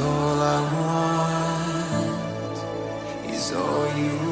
all I want is all you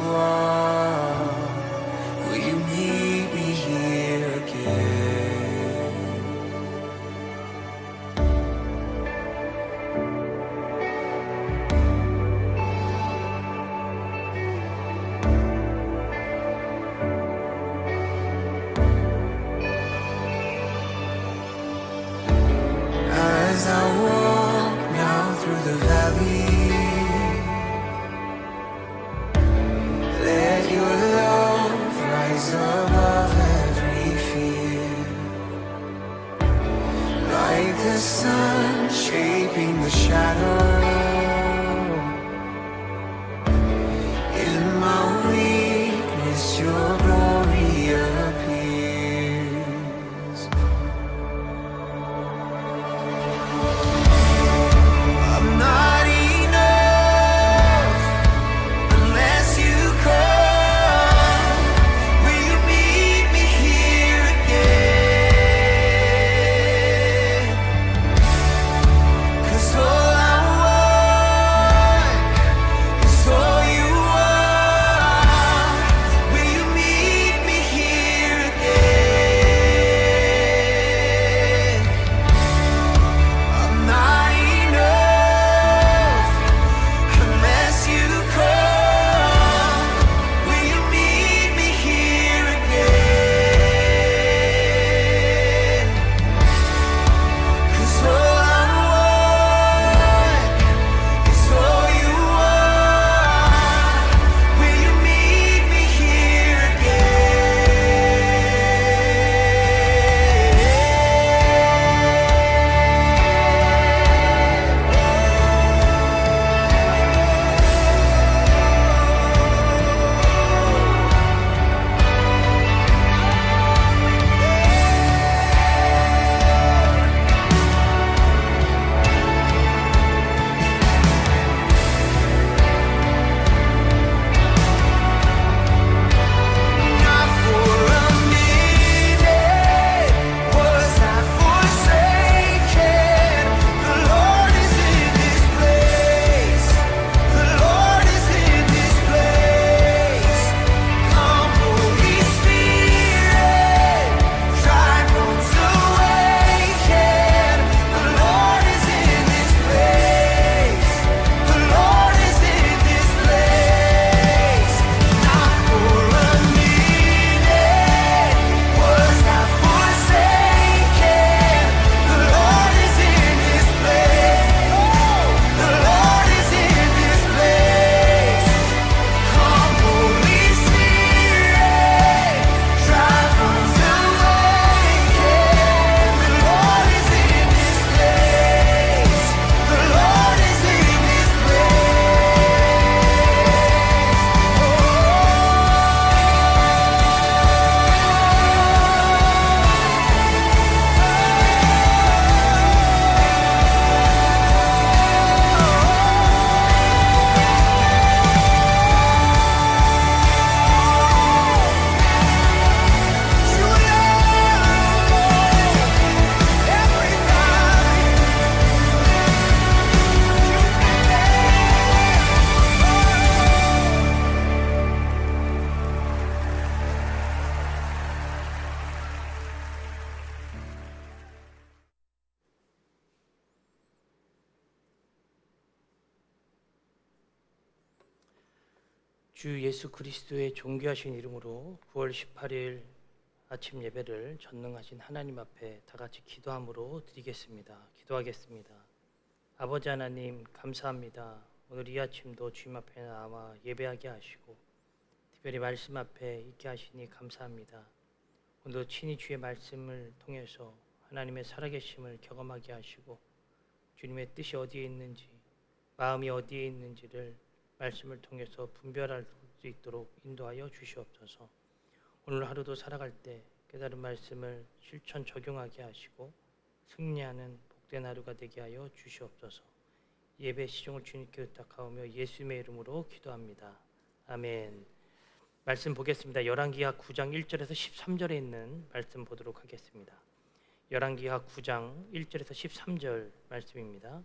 그리스도의 존귀하신 이름으로 9월 18일 아침 예배를 전능하신 하나님 앞에 다 같이 기도함으로 드리겠습니다. 기도하겠습니다. 아버지 하나님 감사합니다. 오늘 이 아침도 주님 앞에 나와 예배하게 하시고 특별히 말씀 앞에 있게 하시니 감사합니다. 오늘도 친히 주의 말씀을 통해서 하나님의 살아계심을 경험하게 하시고 주님의 뜻이 어디에 있는지 마음이 어디에 있는지를 말씀을 통해서 분별할 수 있도록 인도하여 주시옵소서. 오늘 하루도 살아갈 때 깨달은 말씀을 실천 적용하게 하시고 승리하는 복된 하루가 되게 하여 주시옵소서. 예배 시종을 주님께 부탁하오며 예수님의 이름으로 기도합니다. 아멘. 말씀 보겠습니다. 열왕기하 9장 1절에서 13절에 있는 말씀 보도록 하겠습니다. 열왕기하 9장 1절에서 13절 말씀입니다.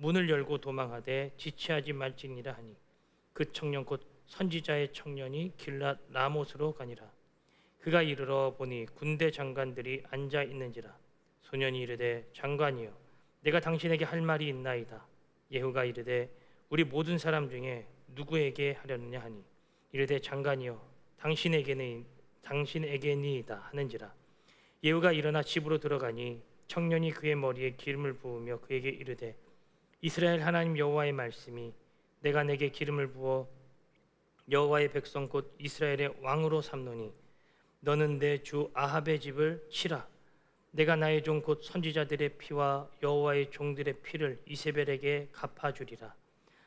문을 열고 도망하되 지체하지 말지니라 하니 그 청년 곧 선지자의 청년이 길랏 라못으로 가니라. 그가 이르러 보니 군대 장관들이 앉아 있는지라. 소년이 이르되 장관이여 내가 당신에게 할 말이 있나이다. 예후가 이르되 우리 모든 사람 중에 누구에게 하려느냐 하니 이르되 장관이여 당신에게는 당신에게니이다 하는지라. 예후가 일어나 집으로 들어가니 청년이 그의 머리에 기름을 부으며 그에게 이르되 이스라엘 하나님 여호와의 말씀이 내가 내게 기름을 부어 여호와의 백성 곧 이스라엘의 왕으로 삼노니 너는 내 주 아합의 집을 치라. 내가 나의 종 곧 선지자들의 피와 여호와의 종들의 피를 이세벨에게 갚아주리라.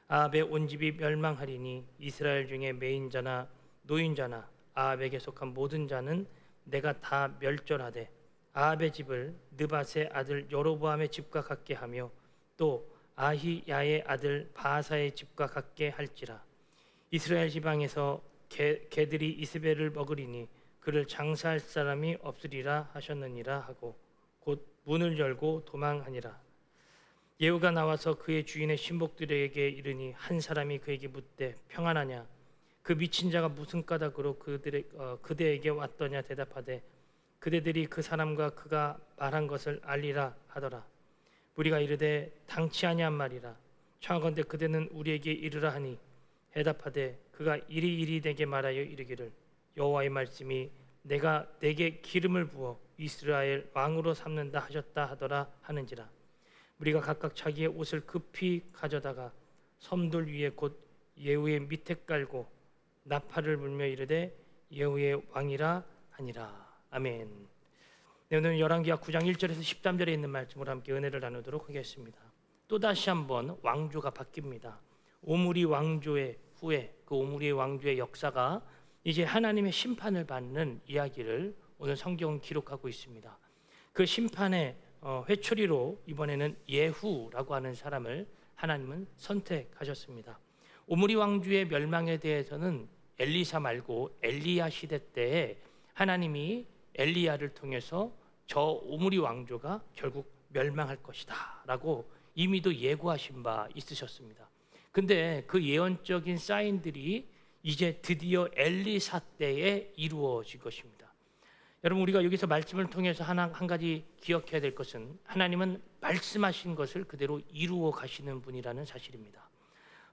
아합의 온 집이 멸망하리니 이스라엘 중에 매인자나 노인자나 아합에게 속한 모든 자는 내가 다 멸절하되 아합의 집을 느밧의 아들 여로보암의 집과 같게 하며 또 아히야의 아들 바하사의 집과 같게 할지라. 이스라엘 지방에서 개, 개들이 이스벨을 먹으리니 그를 장사할 사람이 없으리라 하셨느니라 하고 곧 문을 열고 도망하니라. 예후가 나와서 그의 주인의 신복들에게 이르니 한 사람이 그에게 묻되 평안하냐? 그 미친 자가 무슨 까닭으로 그들의 어, 그대에게 왔더냐 대답하되 그대들이 그 사람과 그가 말한 것을 알리라 하더라 우리가 이르되 당치 아니한 말이라. 청하건대 그대는 우리에게 이르라 하니 대답하되 그가 이리 이리 내게 말하여 이르기를 여호와의 말씀이 내가 내게 기름을 부어 이스라엘 왕으로 삼는다 하셨다 하더라 하는지라. 우리가 각각 자기의 옷을 급히 가져다가 섬돌 위에 곧 예후의 밑에 깔고 나팔을 불며 이르되 예후의 왕이라 하니라. 아멘. 네, 오늘 열왕기하 9장 1절에서 13절에 있는 말씀으로 함께 은혜를 나누도록 하겠습니다. 또 다시 한번 왕조가 바뀝니다. 오므리 왕조의 후에 그 오므리 왕조의 역사가 이제 하나님의 심판을 받는 이야기를 오늘 성경은 기록하고 있습니다. 그 심판의 어, 회초리로 이번에는 예후라고 하는 사람을 하나님은 선택하셨습니다. 오므리 왕조의 멸망에 대해서는 엘리사 말고 엘리야 시대 때에 하나님이 엘리야를 통해서 저 오므리 왕조가 결국 멸망할 것이다라고 이미도 예고하신 바 있으셨습니다. 근데 그 예언적인 사인들이 이제 드디어 엘리사 때에 이루어질 것입니다. 여러분 우리가 여기서 말씀을 통해서 하나 한 가지 기억해야 될 것은 하나님은 말씀하신 것을 그대로 이루어 가시는 분이라는 사실입니다.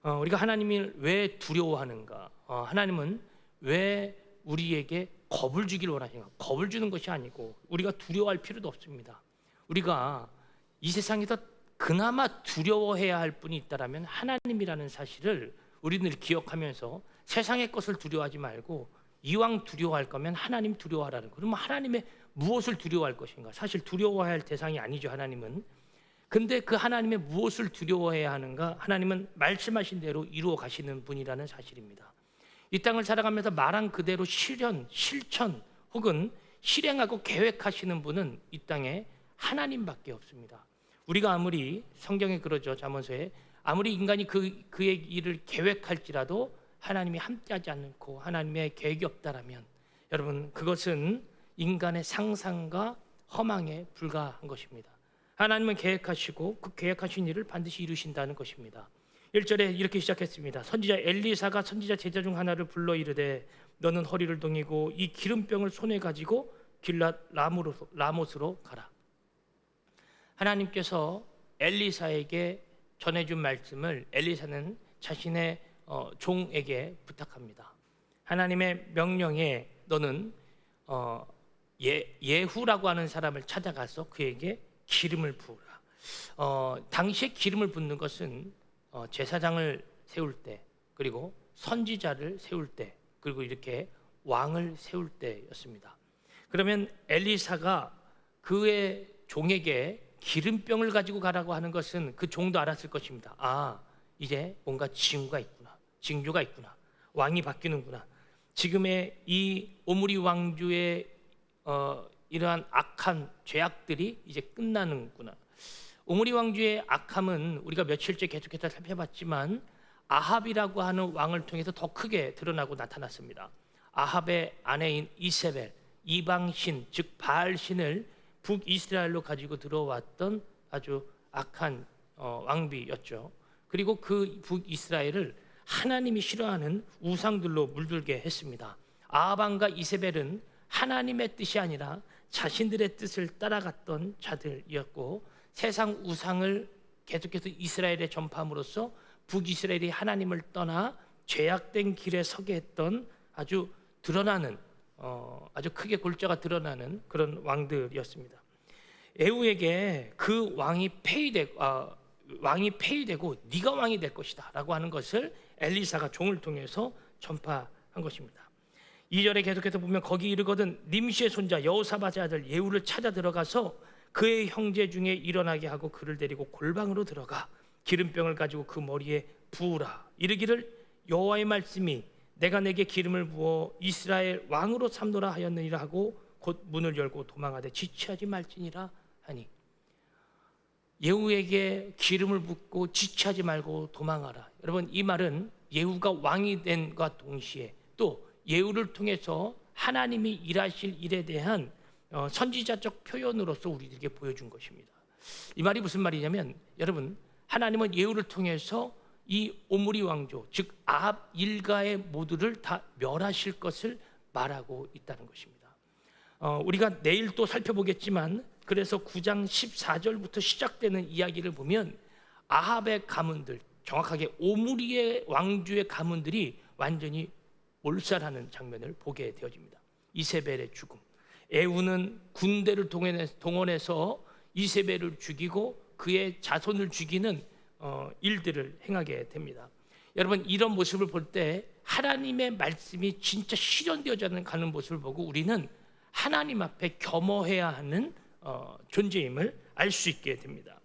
어, 우리가 하나님을 왜 두려워하는가? 어, 하나님은 왜 우리에게 겁을 주기를 원하시는가? 겁을 주는 것이 아니고 우리가 두려워할 필요도 없습니다. 우리가 이 세상에서 그나마 두려워해야 할 분이 있다라면 하나님이라는 사실을 우리는 기억하면서 세상의 것을 두려워하지 말고 이왕 두려워할 거면 하나님 두려워하라는 거. 그러면 하나님의 무엇을 두려워할 것인가? 사실 두려워해야 할 대상이 아니죠, 하나님은. 근데 그 하나님의 무엇을 두려워해야 하는가? 하나님은 말씀하신 대로 이루어 가시는 분이라는 사실입니다. 이 땅을 살아가면서 말한 그대로 실현, 실천 혹은 실행하고 계획하시는 분은 이 땅에 하나님밖에 없습니다. 우리가 아무리 성경에 그러죠 잠언서에 아무리 인간이 그 그의 일을 계획할지라도 하나님이 함께하지 않고 하나님의 계획이 없다라면 여러분 그것은 인간의 상상과 허망에 불과한 것입니다. 하나님은 계획하시고 그 계획하신 일을 반드시 이루신다는 것입니다. 1절에 이렇게 시작했습니다. 선지자 엘리사가 선지자 제자 중 하나를 불러 이르되 너는 허리를 동이고 이 기름병을 손에 가지고 길랏 라못으로 가라. 하나님께서 엘리사에게 전해준 말씀을 엘리사는 자신의 어, 종에게 부탁합니다. 하나님의 명령에 너는 어, 예, 예후라고 하는 사람을 찾아가서 그에게 기름을 부으라. 어, 당시에 기름을 붓는 것은 어, 제사장을 세울 때 그리고 선지자를 세울 때 그리고 이렇게 왕을 세울 때였습니다. 그러면 엘리사가 그의 종에게 기름병을 가지고 가라고 하는 것은 그 종도 알았을 것입니다. 아, 이제 뭔가 징후가 있구나. 징조가 있구나. 왕이 바뀌는구나. 지금의 이 오므리 왕주의 어, 이러한 악한 죄악들이 이제 끝나는구나. 오므리 왕주의 악함은 우리가 며칠째 계속해서 살펴봤지만 아합이라고 하는 왕을 통해서 더 크게 드러나고 나타났습니다. 아합의 아내인 이세벨 이방신 즉 바알신을 북이스라엘로 가지고 들어왔던 아주 악한 어, 왕비였죠. 그리고 그 북이스라엘을 하나님이 싫어하는 우상들로 물들게 했습니다. 아합왕과 이세벨은 하나님의 뜻이 아니라 자신들의 뜻을 따라갔던 자들이었고 세상 우상을 계속해서 이스라엘에 전파함으로써 북이스라엘이 하나님을 떠나 죄악된 길에 서게 했던 아주 드러나는 어, 아주 크게 골자가 드러나는 그런 왕들이었습니다. 에우에게 그 왕이 폐위되 아, 왕이 폐위되고 네가 왕이 될 것이다라고 하는 것을 엘리사가 종을 통해서 전파한 것입니다. 2절에 계속해서 보면 거기 이르거든 님시의 손자 여호사밧의 아들 예후를 찾아 들어가서 그의 형제 중에 일어나게 하고 그를 데리고 골방으로 들어가 기름병을 가지고 그 머리에 부으라 이르기를 여호와의 말씀이 내가 내게 기름을 부어 이스라엘 왕으로 삼노라 하였느니라 하고 곧 문을 열고 도망하되 지체하지 말지니라 하니 예후에게 기름을 붓고 지체하지 말고 도망하라. 여러분 이 말은 예후가 왕이 된과 동시에 또 예후를 통해서 하나님이 일하실 일에 대한 어, 선지자적 표현으로서 우리들에게 보여준 것입니다. 이 말이 무슨 말이냐면 여러분 하나님은 예후를 통해서 이 오므리 왕조 즉 아합 일가의 모두를 다 멸하실 것을 말하고 있다는 것입니다. 어, 우리가 내일 또 살펴보겠지만 그래서 9장 14절부터 시작되는 이야기를 보면 아합의 가문들 정확하게 오므리의 왕주의 가문들이 완전히 몰살하는 장면을 보게 되어집니다. 이세벨의 죽음. 에우는 군대를 동원해- 동원해서 이세벨을 죽이고 그의 자손을 죽이는 어, 일들을 행하게 됩니다. 여러분 이런 모습을 볼 때 하나님의 말씀이 진짜 실현되어져 가는 모습을 보고 우리는 하나님 앞에 겸허해야 하는 어, 존재임을 알 수 있게 됩니다.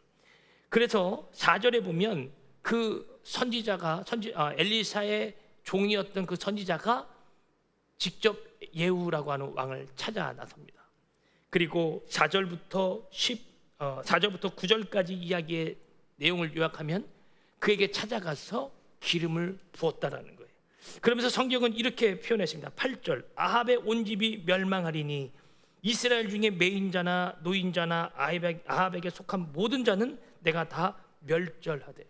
그래서 4절에 보면 그 선지자가 선지 아, 엘리사의 종이었던 그 선지자가 직접 예후라고 하는 왕을 찾아 나섭니다. 그리고 4절부터 10 어, 4절부터 9절까지 이야기의 내용을 요약하면 그에게 찾아가서 기름을 부었다라는 거예요. 그러면서 성경은 이렇게 표현했습니다. 8절 아합의 온 집이 멸망하리니 이스라엘 중에 매인자나 노인자나 아합에게 속한 모든 자는 내가 다 멸절하되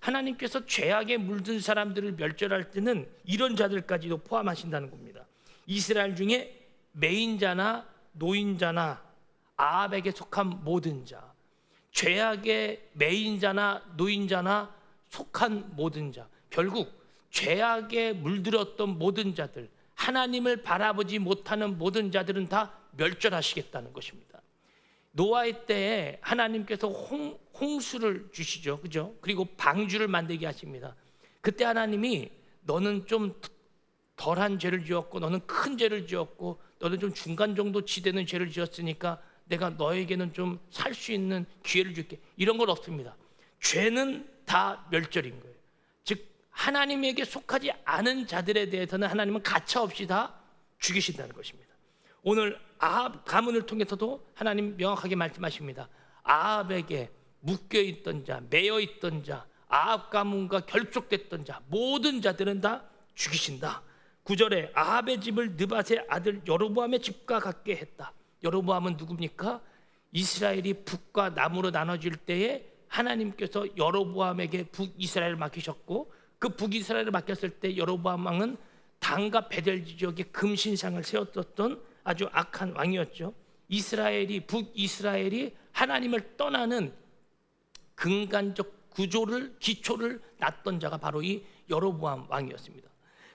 하나님께서 죄악에 물든 사람들을 멸절할 때는 이런 자들까지도 포함하신다는 겁니다. 이스라엘 중에 매인자나 노인자나 아합에게 속한 모든 자, 죄악의 매인자나 노인자나 속한 모든 자, 결국 죄악에 물들었던 모든 자들, 하나님을 바라보지 못하는 모든 자들은 다 멸절하시겠다는 것입니다. 노아의 때에 하나님께서 홍, 홍수를 주시죠. 그죠? 그리고 방주를 만들게 하십니다. 그때 하나님이 너는 좀 덜한 죄를 지었고 너는 큰 죄를 지었고 너는 좀 중간 정도 지대는 죄를 지었으니까 내가 너에게는 좀 살 수 있는 기회를 줄게. 이런 건 없습니다. 죄는 다 멸절인 거예요. 즉 하나님에게 속하지 않은 자들에 대해서는 하나님은 가차 없이 다 죽이신다는 것입니다. 오늘 아합 가문을 통해서도 하나님 명확하게 말씀하십니다. 아합에게 묶여 있던 자, 매여 있던 자, 아합 가문과 결속됐던 자, 모든 자들은 다 죽이신다. 9절에 아합의 집을 느밧의 아들 여로보암의 집과 같게 했다. 여로보암은 누굽니까? 이스라엘이 북과 남으로 나눠질 때에 하나님께서 여로보암에게 북이스라엘을 맡기셨고 그 북이스라엘을 맡겼을 때 여로보암 왕은 단과 베델 지역에 금신상을 세웠었던 아주 악한 왕이었죠. 이스라엘이 북이스라엘이 하나님을 떠나는 근간적 구조를 기초를 놨던 자가 바로 이 여로보암 왕이었습니다.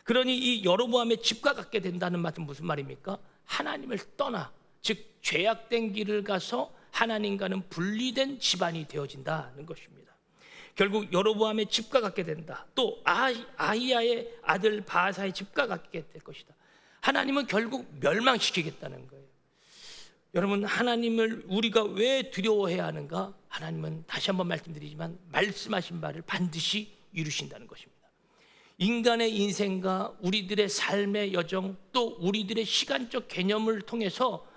그러니 이 여로보암의 집과 같게 된다는 말은 무슨 말입니까? 하나님을 떠나 즉 죄악된 길을 가서 하나님과는 분리된 집안이 되어진다는 것입니다. 결국 여로보암의 집과 같게 된다. 또 아이야의 아들 바하사의 집과 같게 될 것이다. 하나님은 결국 멸망시키겠다는 거예요. 여러분 하나님을 우리가 왜 두려워해야 하는가? 하나님은 다시 한번 말씀드리지만 말씀하신 바를 반드시 이루신다는 것입니다. 인간의 인생과 우리들의 삶의 여정 또 우리들의 시간적 개념을 통해서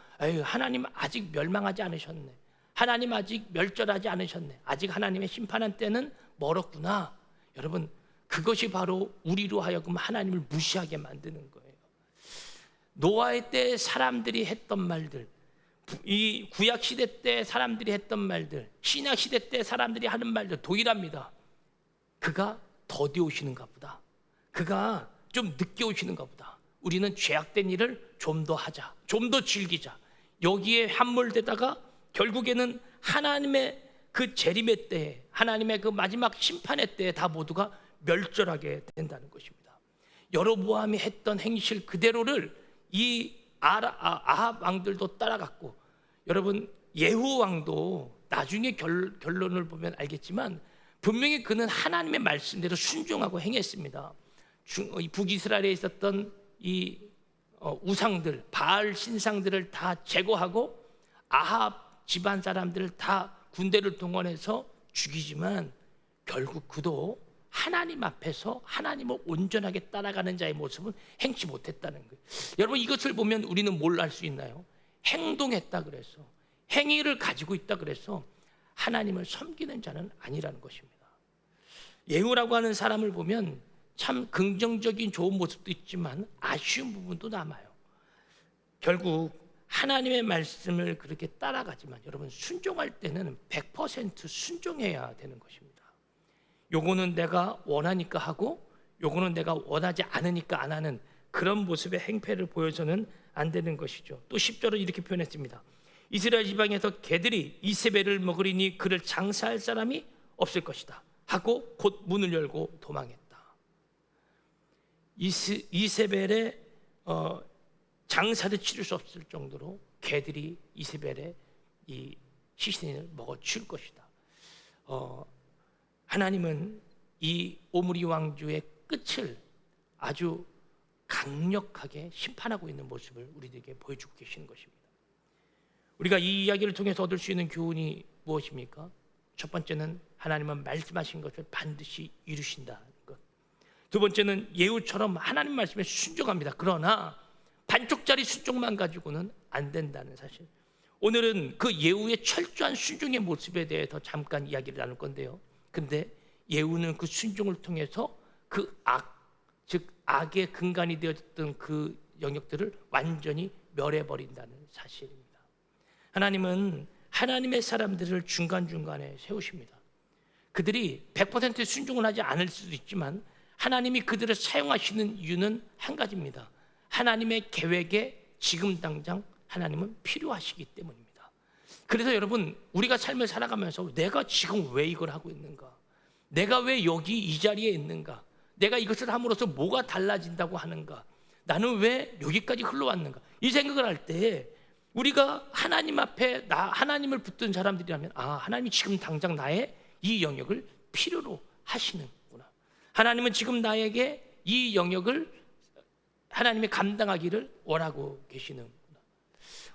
하나님 아직 멸망하지 않으셨네. 하나님 아직 멸절하지 않으셨네. 아직 하나님의 심판한 때는 멀었구나. 여러분 그것이 바로 우리로 하여금 하나님을 무시하게 만드는 거예요. 노아의 때 사람들이 했던 말들, 이 구약 시대 때 사람들이 했던 말들, 신약 시대 때 사람들이 하는 말들 동일합니다. 그가 더디 오시는가 보다. 그가 좀 늦게 오시는가 보다. 우리는 죄악된 일을 좀 더 하자. 좀 더 즐기자. 여기에 함몰되다가 결국에는 하나님의 그 재림의 때에 하나님의 그 마지막 심판의 때에 다 모두가 멸절하게 된다는 것입니다. 여로보암이 했던 행실 그대로를 이 아, 아합 왕들도 따라갔고 여러분 예후 왕도 나중에 결, 결론을 보면 알겠지만 분명히 그는 하나님의 말씀대로 순종하고 행했습니다. 중- 이 북이스라엘에 있었던 이 어, 우상들 바알 신상들을 다 제거하고 아합 집안 사람들을 다 군대를 동원해서 죽이지만 결국 그도 하나님 앞에서 하나님을 온전하게 따라가는 자의 모습은 행치 못했다는 거예요. 여러분 이것을 보면 우리는 뭘 알 수 있나요? 행동했다 그래서 행위를 가지고 있다 그래서 하나님을 섬기는 자는 아니라는 것입니다. 예후라고 하는 사람을 보면 참 긍정적인 좋은 모습도 있지만 아쉬운 부분도 남아요. 결국 하나님의 말씀을 그렇게 따라가지만 여러분 순종할 때는 100% 순종해야 되는 것입니다. 요거는 내가 원하니까 하고 요거는 내가 원하지 않으니까 안 하는 그런 모습의 행패를 보여서는 안 되는 것이죠. 또 10절은 이렇게 표현했습니다. 이스라엘 지방에서 개들이 이세벨을 먹으리니 그를 장사할 사람이 없을 것이다. 하고 곧 문을 열고 도망했다. 이스, 이세벨의 어, 장사를 치를 수 없을 정도로 개들이 이세벨의 이 시신을 먹어 치울 것이다. 어, 하나님은 이 오므리 왕조의 끝을 아주 강력하게 심판하고 있는 모습을 우리들에게 보여주고 계시는 것입니다. 우리가 이 이야기를 통해서 얻을 수 있는 교훈이 무엇입니까? 첫 번째는 하나님은 말씀하신 것을 반드시 이루신다는 것. 두 번째는 예후처럼 하나님 말씀에 순종합니다. 그러나 반쪽짜리 순종만 가지고는 안 된다는 사실. 오늘은 그 예후의 철저한 순종의 모습에 대해서 잠깐 이야기를 나눌 건데요. 근데 예후는 그 순종을 통해서 그 악, 즉 악의 근간이 되었던 그 영역들을 완전히 멸해버린다는 사실입니다. 하나님은 하나님의 사람들을 중간중간에 세우십니다. 그들이 100% 순종을 하지 않을 수도 있지만 하나님이 그들을 사용하시는 이유는 한 가지입니다. 하나님의 계획에 지금 당장 하나님은 필요하시기 때문입니다. 그래서 여러분 우리가 삶을 살아가면서 내가 지금 왜 이걸 하고 있는가? 내가 왜 여기 이 자리에 있는가? 내가 이것을 함으로써 뭐가 달라진다고 하는가? 나는 왜 여기까지 흘러왔는가? 이 생각을 할 때 우리가 하나님 앞에 나 하나님을 붙든 사람들이라면 아 하나님이 지금 당장 나의 이 영역을 필요로 하시는구나. 하나님은 지금 나에게 이 영역을 하나님이 감당하기를 원하고 계시는구나.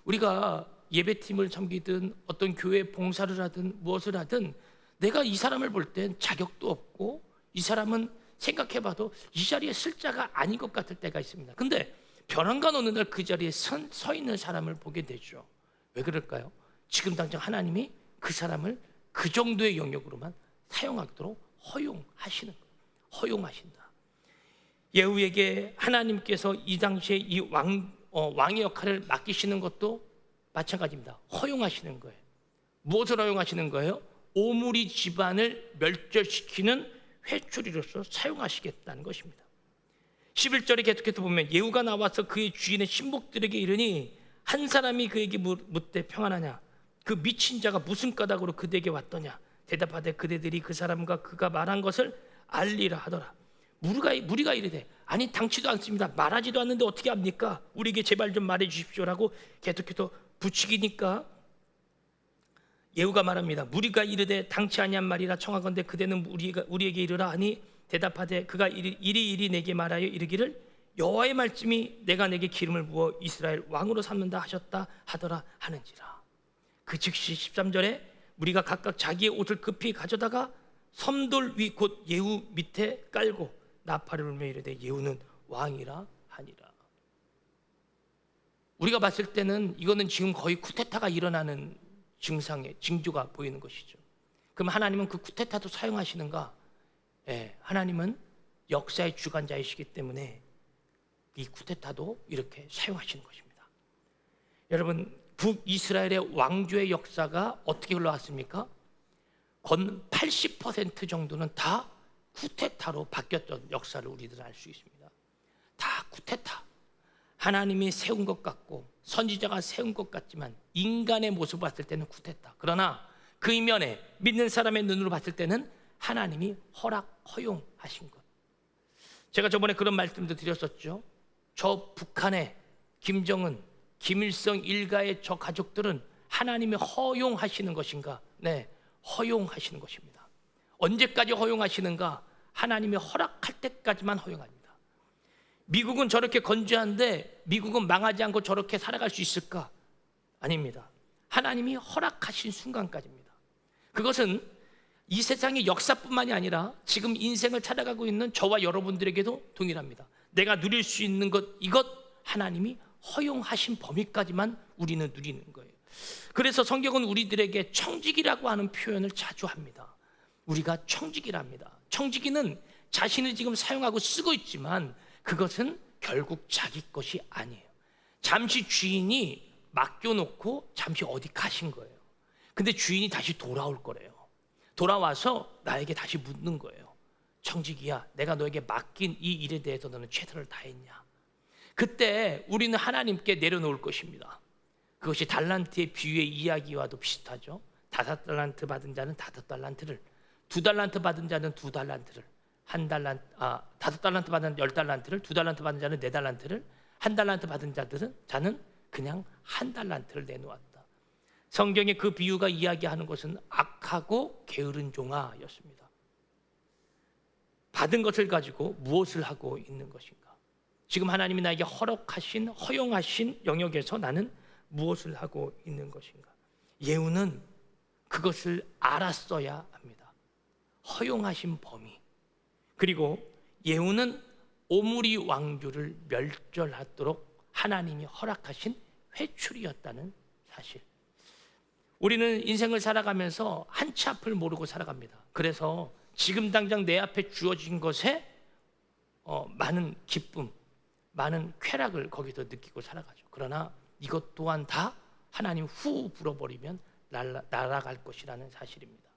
우리가 예배팀을 섬기든 어떤 교회 봉사를 하든 무엇을 하든 내가 이 사람을 볼 땐 자격도 없고 이 사람은 생각해봐도 이 자리에 쓸 자가 아닌 것 같을 때가 있습니다. 근데 벼랑간 어느 날 그 자리에 선, 서 있는 사람을 보게 되죠. 왜 그럴까요? 지금 당장 하나님이 그 사람을 그 정도의 영역으로만 사용하도록 허용하시는 거예요. 허용하신다. 예후에게 하나님께서 이 당시에 이 왕, 어, 왕의 역할을 맡기시는 것도 마찬가지입니다. 허용하시는 거예요. 무엇을 허용하시는 거예요? 오므리 집안을 멸절시키는 회초리로서 사용하시겠다는 것입니다. 11절에 계속해서 보면 예후가 나와서 그의 주인의 신복들에게 이르니 한 사람이 그에게 물- 묻되 평안하냐 그 미친 자가 무슨 까닭으로 그대에게 왔더냐 대답하되 그대들이 그 사람과 그가 말한 것을 알리라 하더라 무리가, 무리가 이르되 아니 당치도 않습니다 말하지도 않는데 어떻게 합니까 우리에게 제발 좀 말해 주십시오라고 계속해서 부추기니까 예후가 말합니다. 무리가 이르되 당치 아니한 말이라 청하건대 그대는 우리가 우리에게 이르라 하니 대답하되 그가 이리 이리, 이리 내게 말하여 이르기를 여호와의 말씀이 내가 내게 기름을 부어 이스라엘 왕으로 삼는다 하셨다 하더라 하는지라. 그 즉시 13절에 우리가 각각 자기의 옷을 급히 가져다가 섬돌 위 곧 예후 밑에 깔고 나팔을 울며 이르되 예후는 왕이라 하니라. 우리가 봤을 때는 이거는 지금 거의 쿠데타가 일어나는 증상의 징조가 보이는 것이죠. 그럼 하나님은 그 쿠데타도 사용하시는가? 예, 하나님은 역사의 주관자이시기 때문에 이 쿠데타도 이렇게 사용하시는 것입니다. 여러분 북이스라엘의 왕조의 역사가 어떻게 흘러왔습니까? 건 80% 정도는 다 쿠데타로 바뀌었던 역사를 우리들은 알 수 있습니다. 다 쿠데타. 하나님이 세운 것 같고 선지자가 세운 것 같지만 인간의 모습을 봤을 때는 쿠데타. 그러나 그 이면에 믿는 사람의 눈으로 봤을 때는 하나님이 허락 허용하신 것. 제가 저번에 그런 말씀도 드렸었죠. 저 북한의 김정은, 김일성 일가의 저 가족들은 하나님이 허용하시는 것인가? 네, 허용하시는 것입니다. 언제까지 허용하시는가? 하나님이 허락할 때까지만 허용합니다. 미국은 저렇게 건조한데 미국은 망하지 않고 저렇게 살아갈 수 있을까? 아닙니다. 하나님이 허락하신 순간까지입니다. 그것은 이 세상의 역사뿐만이 아니라 지금 인생을 살아가고 있는 저와 여러분들에게도 동일합니다. 내가 누릴 수 있는 것 이것 하나님이 허용하신 범위까지만 우리는 누리는 거예요. 그래서 성경은 우리들에게 청지기라고 하는 표현을 자주 합니다. 우리가 청지기랍니다. 청지기는 자신을 지금 사용하고 쓰고 있지만 그것은 결국 자기 것이 아니에요. 잠시 주인이 맡겨놓고 잠시 어디 가신 거예요. 근데 주인이 다시 돌아올 거래요. 돌아와서 나에게 다시 묻는 거예요. 청지기야, 내가 너에게 맡긴 이 일에 대해서 너는 최선을 다했냐? 그때 우리는 하나님께 내려놓을 것입니다. 그것이 달란트의 비유의 이야기와도 비슷하죠. 다섯 달란트 받은 자는 다섯 달란트를, 두 달란트 받은 자는 두 달란트를, 한 달란트, 아 다섯 달란트 받은 열 달란트를, 두 달란트 받은 자는 네 달란트를, 한 달란트 받은 자들은 자는 그냥 한 달란트를 내놓았다. 성경의 그 비유가 이야기하는 것은 악하고 게으른 종아였습니다. 받은 것을 가지고 무엇을 하고 있는 것인가? 지금 하나님이 나에게 허락하신 허용하신 영역에서 나는 무엇을 하고 있는 것인가? 예우는 그것을 알았어야 합니다. 허용하신 범위. 그리고 예우는 오므리 왕조를 멸절하도록 하나님이 허락하신 회출이었다는 사실. 우리는 인생을 살아가면서 한치 앞을 모르고 살아갑니다. 그래서 지금 당장 내 앞에 주어진 것에 어, 많은 기쁨, 많은 쾌락을 거기서 느끼고 살아가죠. 그러나 이것 또한 다 하나님 후 불어버리면 날아, 날아갈 것이라는 사실입니다.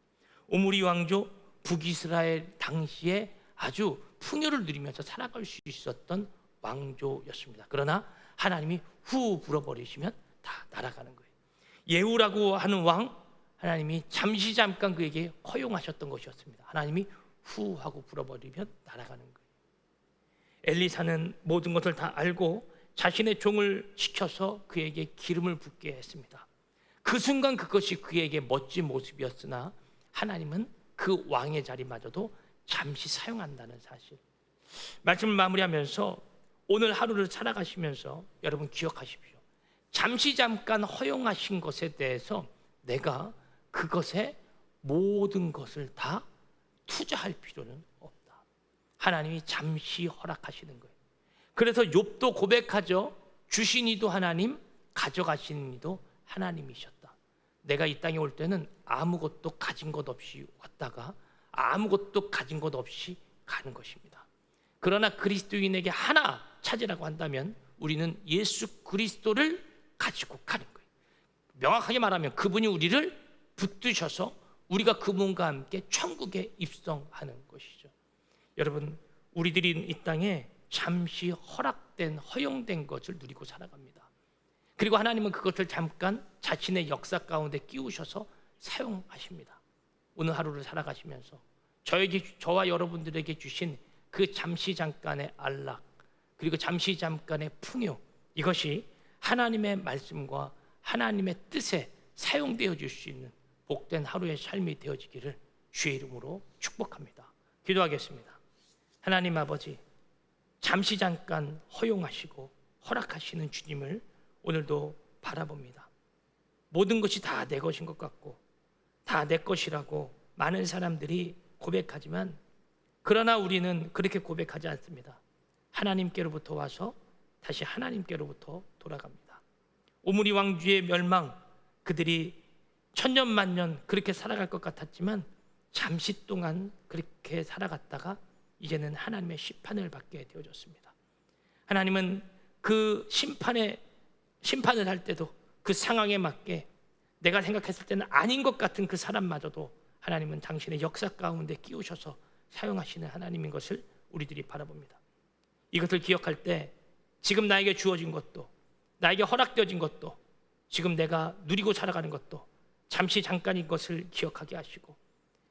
오므리 왕조 북이스라엘 당시에 아주 풍요를 누리면서 살아갈 수 있었던 왕조였습니다. 그러나 하나님이 후 불어버리시면 다 날아가는 거예요. 예후라고 하는 왕 하나님이 잠시 잠깐 그에게 허용하셨던 것이었습니다. 하나님이 후 하고 불어버리면 날아가는 거예요. 엘리사는 모든 것을 다 알고 자신의 종을 시켜서 그에게 기름을 붓게 했습니다. 그 순간 그것이 그에게 멋진 모습이었으나 하나님은 그 왕의 자리마저도 잠시 사용한다는 사실. 말씀을 마무리하면서 오늘 하루를 살아가시면서 여러분 기억하십시오. 잠시 잠깐 허용하신 것에 대해서 내가 그것에 모든 것을 다 투자할 필요는 없다. 하나님이 잠시 허락하시는 거예요. 그래서 욥도 고백하죠. 주신 이도 하나님, 가져가시는 이도 하나님이셨다. 내가 이 땅에 올 때는 아무것도 가진 것 없이 왔다가 아무것도 가진 것 없이 가는 것입니다. 그러나 그리스도인에게 하나 찾으라고 한다면 우리는 예수 그리스도를 가지고 가는 거예요. 명확하게 말하면 그분이 우리를 붙드셔서 우리가 그분과 함께 천국에 입성하는 것이죠. 여러분, 우리들이 이 땅에 잠시 허락된 허용된 것을 누리고 살아갑니다. 그리고 하나님은 그것을 잠깐 자신의 역사 가운데 끼우셔서 사용하십니다. 오늘 하루를 살아가시면서 저에게 저와 여러분들에게 주신 그 잠시 잠깐의 안락 그리고 잠시 잠깐의 풍요 이것이 하나님의 말씀과 하나님의 뜻에 사용되어 줄 수 있는 복된 하루의 삶이 되어지기를 주의 이름으로 축복합니다. 기도하겠습니다. 하나님 아버지 잠시 잠깐 허용하시고 허락하시는 주님을 오늘도 바라봅니다. 모든 것이 다 내 것인 것 같고 다 내 것이라고 많은 사람들이 고백하지만 그러나 우리는 그렇게 고백하지 않습니다. 하나님께로부터 와서 다시 하나님께로부터 돌아갑니다. 오므리 왕주의 멸망 그들이 천년만년 그렇게 살아갈 것 같았지만 잠시 동안 그렇게 살아갔다가 이제는 하나님의 심판을 받게 되어졌습니다. 하나님은 그 심판에 심판을 할 때도 그 상황에 맞게 내가 생각했을 때는 아닌 것 같은 그 사람마저도 하나님은 당신의 역사 가운데 끼우셔서 사용하시는 하나님인 것을 우리들이 바라봅니다. 이것을 기억할 때 지금 나에게 주어진 것도 나에게 허락되어진 것도 지금 내가 누리고 살아가는 것도 잠시 잠깐인 것을 기억하게 하시고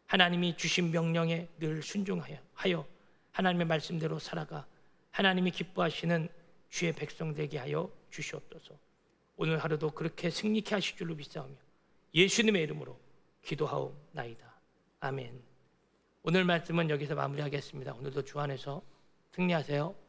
하나님이 주신 명령에 늘 순종하여 하여 하나님의 말씀대로 살아가 하나님이 기뻐하시는 주의 백성 되게 하여 주시옵소서. 오늘 하루도 그렇게 승리케 하실 줄로 믿사오며 예수님의 이름으로 기도하옵나이다. 아멘. 오늘 말씀은 여기서 마무리하겠습니다. 오늘도 주 안에서 승리하세요.